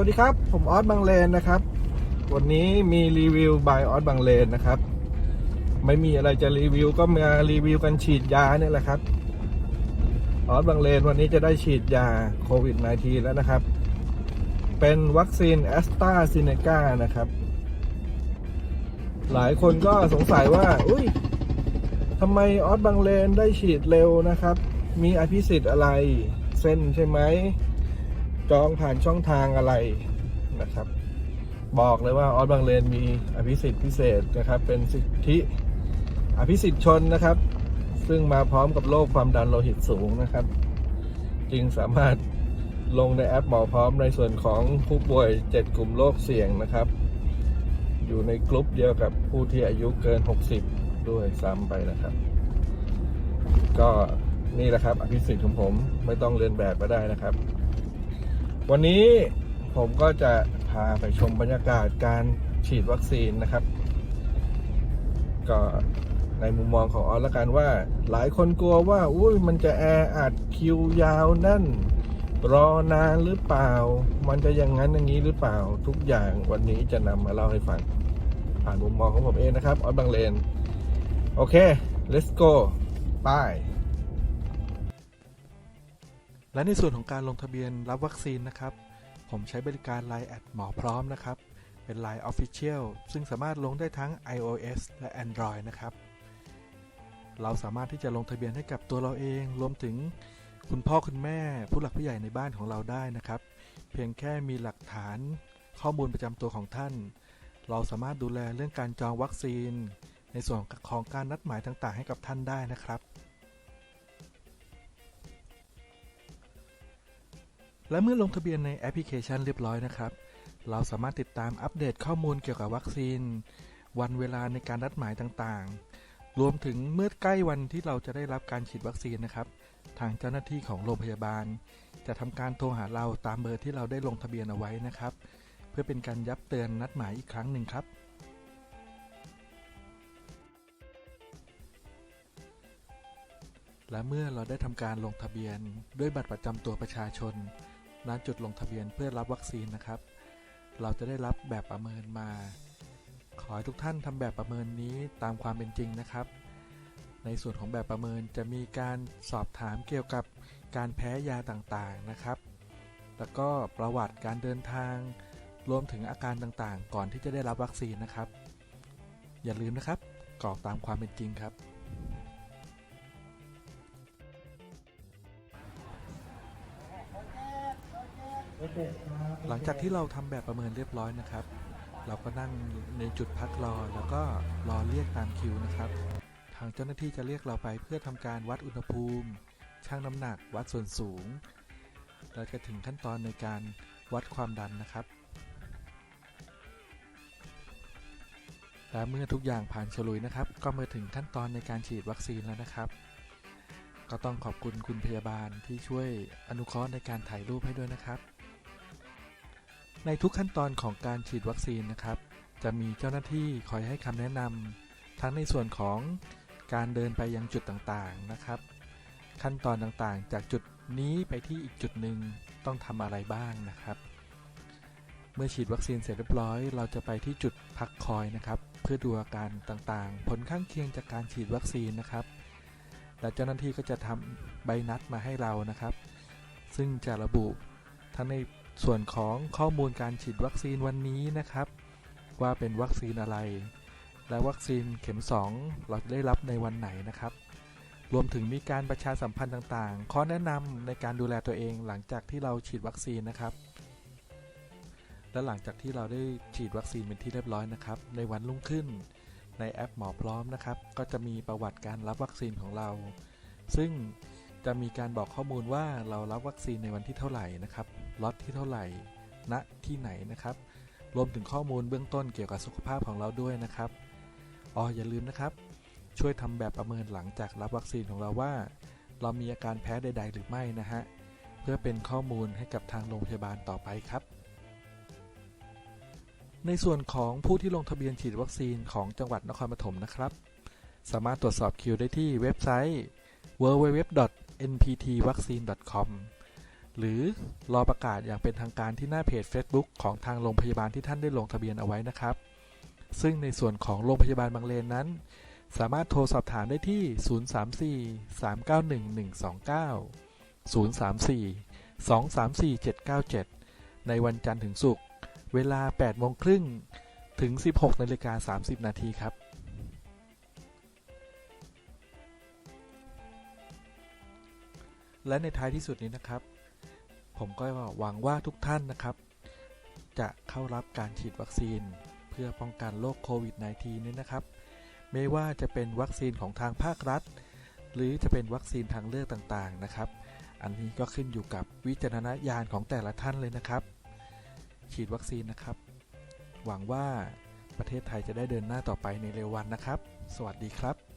วัสดีครับ ผมออสบางเลนนะครับ วันนี้มีรีวิวบายออสบางเลนนะครับ ไม่มีอะไรจะรีวิวก็มารีวิวกันฉีดยาเนี่ยแหละครับออสบางเลนวันนี้จะได้ฉีดยาโควิด -19 แล้วนะครับ เป็นวัคซีนแอสตราซิเนกานะครับ หลายคนก็สงสัยว่า อุ้ยทำไมออสบางเลนได้ฉีดเร็วนะครับ มีอภิสิทธิ์อะไร เส้นใช่ไหม จองผ่านช่องทางอะไรนะครับ บอกเลยว่าออสบางเลนมีอภิสิทธิ์พิเศษนะครับ เป็นสิทธิอภิสิทธิ์ชนนะครับ ซึ่งมาพร้อมกับโรคความดันโลหิตสูงนะครับ จึงสามารถลงในแอปหมอพร้อมในส่วนของผู้ป่วย 7 กลุ่มโรคเสี่ยงนะครับ อยู่ในกลุ่มเดียวกับผู้ที่อายุเกิน 60 ด้วยซ้ำไปนะครับ ก็นี่แหละครับอภิสิทธิ์ของผมไม่ต้องเรียนแบบก็ได้นะครับ วันนี้ผมก็จะพาไปชมบรรยากาศการฉีดวัคซีนนะครับ ก็ในมุมมองของออสละกันว่า หลายคนกลัวว่าอุ้ยมันจะแออัดคิวยาวนั่น รอนานหรือเปล่า มันจะอย่างนั้นอย่างนี้หรือเปล่าทุกอย่างวันนี้จะนำมาเล่าให้ฟัง ผ่านมุมมองของผมเองนะครับออสบางเลน โอเค let's go ไป และในส่วนของการลงทะเบียนรับวัคซีนนะครับ ผมใช้บริการ Line แอดหมอพร้อมนะครับ เป็น Line Official ซึ่งสามารถลงได้ทั้ง iOS และ Android นะครับ เราสามารถที่จะลงทะเบียนให้กับตัวเราเอง รวมถึงคุณพ่อคุณแม่ผู้หลักผู้ใหญ่ในบ้านของเราได้นะครับ เพียงแค่มีหลักฐานข้อมูลประจำตัวของท่าน เราสามารถดูแลเรื่องการจองวัคซีน ในส่วนของการนัดหมายต่างๆ ให้กับท่านได้นะครับ และเมื่อลงทะเบียนในแอปพลิเคชันเรียบร้อยนะครับ เราสามารถติดตามอัปเดตข้อมูลเกี่ยวกับวัคซีน วันเวลาในการนัดหมายต่างๆ รวมถึงเมื่อใกล้วันที่เราจะได้รับการฉีดวัคซีนนะครับ ทางเจ้าหน้าที่ของโรงพยาบาล จะทำการโทรหาเราตามเบอร์ที่เราได้ลงทะเบียนเอาไว้นะครับ เพื่อเป็นการยับเตือนนัดหมายอีกครั้งหนึ่งครับและเมื่อเราได้ทำการลงทะเบียนด้วยบัตรประจำตัวประชาชน ณจุดลงทะเบียนเพื่อรับวัคซีนนะครับ เราจะได้รับแบบประเมินมา ขอให้ทุกท่านทำแบบประเมินนี้ตามความเป็นจริงนะครับ ในส่วนของแบบประเมินจะมีการสอบถามเกี่ยวกับการแพ้ยาต่างๆนะครับ แล้วก็ประวัติการเดินทาง รวมถึงอาการต่างๆ ก่อนที่จะได้รับวัคซีนนะครับ อย่าลืมนะครับกรอกตามความเป็นจริงครับ หลังจากที่เราทำแบบประเมินเรียบร้อยนะครับ เราก็นั่งในจุดพักรอแล้วก็รอเรียกตามคิวนะครับ ทางเจ้าหน้าที่จะเรียกเราไปเพื่อทำการวัดอุณหภูมิ ชั่งน้ำหนัก วัดส่วนสูงแล้วจะถึงขั้นตอนในการวัดความดันนะครับ และเมื่อทุกอย่างผ่านฉลุยนะครับ ก็มาถึงขั้นตอนในการฉีดวัคซีนแล้วนะครับ ก็ต้องขอบคุณคุณพยาบาลที่ช่วยอนุเคราะห์ในการถ่ายรูปให้ด้วยนะครับ ในทุกขั้นตอนของการฉีดวัคซีนนะครับ จะมีเจ้าหน้าที่คอยให้คำแนะนำทั้งในส่วนของการเดินไปยังจุดต่างๆนะครับ ขั้นตอนต่างๆ จากจุดนี้ไปที่อีกจุดหนึ่งต้องทำอะไรบ้างนะครับ เมื่อฉีดวัคซีนเสร็จเรียบร้อย เราจะไปที่จุดพักคอยนะครับ เพื่อดูอาการต่างๆ ผลข้างเคียงจากการฉีดวัคซีนนะครับ และเจ้าหน้าที่ก็จะทำใบนัดมาให้เรานะครับ ซึ่งจะระบุทั้งใน ส่วนของข้อมูลการฉีดวัคซีนวันนี้นะครับ ว่าเป็นวัคซีนอะไร และวัคซีนเข็ม 2 เราจะได้รับในวันไหนนะครับ รวมถึงมีการประชาสัมพันธ์ต่างๆ ข้อแนะนำในการดูแลตัวเองหลังจากที่เราฉีดวัคซีนนะครับ และหลังจากที่เราได้ฉีดวัคซีนเป็นที่เรียบร้อยนะครับ ในวันรุ่งขึ้น ในแอปหมอพร้อมนะครับ ก็จะมีประวัติการรับวัคซีนของเรา ซึ่งจะมีการบอกข้อมูลว่าเรารับวัคซีนในวันที่เท่าไหร่นะครับ ล็อตที่เท่าไหร่ณที่ไหนนะครับ รวมถึงข้อมูลเบื้องต้นเกี่ยวกับสุขภาพของเราด้วยนะครับอ๋ออย่าลืมนะครับ ช่วยทำแบบประเมินหลังจากรับวัคซีนของเราว่า เรามีอาการแพ้ใด ๆ หรือไม่นะฮะเพื่อเป็นข้อมูลให้กับทางโรงพยาบาลต่อไปครับ ในส่วนของผู้ที่ลงทะเบียนฉีดวัคซีนของจังหวัดนครปฐมนะครับ สามารถตรวจสอบคิวได้ที่เว็บไซต์ www.nptvaccine.com หรือรอประกาศอย่างเป็นทางการที่หน้าเพจ Facebook ของทางโรงพยาบาลที่ท่านได้ลงทะเบียนเอาไว้นะครับ ซึ่งในส่วนของโรงพยาบาลบางเลนนั้น สามารถโทรสอบถามได้ที่ 034 391 129 034 234 797 ในวันจันทร์ถึงศุกร์เวลา 8 โมงครึ่งถึง 16 นาฬิกา 30 นาทีครับและในท้ายที่สุดนี้นะครับ ผมก็หวังว่าทุกท่านนะครับ จะเข้ารับการฉีดวัคซีน เพื่อป้องกันโรคโควิด -19 นี้นะครับ ไม่ว่าจะเป็นวัคซีนของทางภาครัฐ หรือจะเป็นวัคซีนทางเลือกต่างๆนะครับ อันนี้ก็ขึ้นอยู่กับวิจารณญาณของแต่ละท่านเลยนะครับ ฉีดวัคซีนนะครับ หวังว่าประเทศไทยจะได้เดินหน้าต่อไปในเร็ววันนะครับ สวัสดีครับ